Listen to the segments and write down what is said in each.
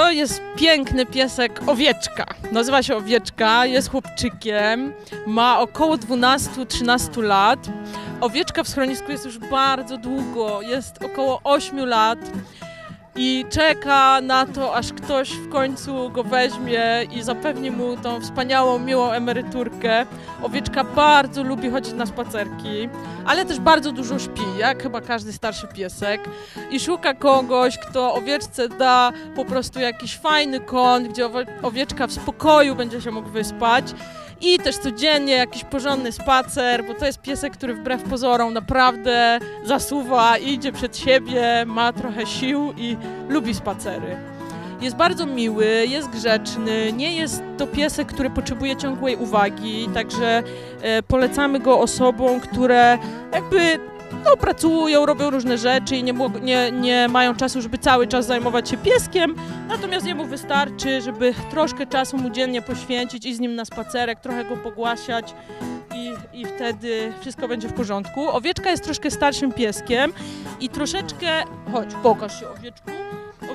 To jest piękny piesek Owieczka. Nazywa się Owieczka, jest chłopczykiem, ma około 12-13 lat. Owieczka w schronisku jest już bardzo długo, jest około 8 lat i czeka na to, aż ktoś w końcu go weźmie i zapewni mu tą wspaniałą, miłą emeryturkę. Owieczka bardzo lubi chodzić na spacerki, ale też bardzo dużo śpi, jak chyba każdy starszy piesek. I szuka kogoś, kto owieczce da po prostu jakiś fajny kąt, gdzie owieczka w spokoju będzie się mógł wyspać i też codziennie jakiś porządny spacer, bo to jest piesek, który wbrew pozorom naprawdę zasuwa, idzie przed siebie, ma trochę sił i lubi spacery. Jest bardzo miły, jest grzeczny, nie jest to piesek, który potrzebuje ciągłej uwagi, także e, polecamy go osobom, które jakby no, pracują, robią różne rzeczy i nie, nie, nie mają czasu, żeby cały czas zajmować się pieskiem, natomiast jemu wystarczy, żeby troszkę czasu mu dziennie poświęcić i z nim na spacerek, trochę go pogłasiać i, i wtedy wszystko będzie w porządku. Owieczka jest troszkę starszym pieskiem i troszeczkę... Chodź, pokaż się owieczku.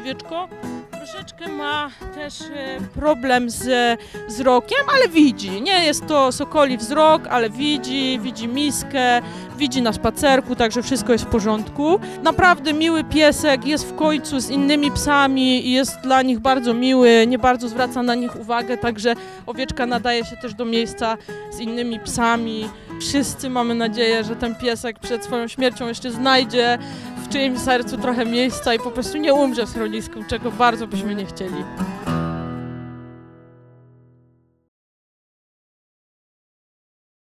Owieczko, troszeczkę ma też e, problem z wzrokiem, ale widzi. Nie jest to sokoli wzrok, ale widzi, widzi miskę, widzi na spacerku, także wszystko jest w porządku. Naprawdę miły piesek, jest w końcu z innymi psami i jest dla nich bardzo miły, nie bardzo zwraca na nich uwagę, także owieczka nadaje się też do miejsca z innymi psami. Wszyscy mamy nadzieję, że ten piesek przed swoją śmiercią jeszcze znajdzie w czyimś sercu trochę miejsca i po prostu nie umrze w schronisku, czego bardzo byśmy nie chcieli.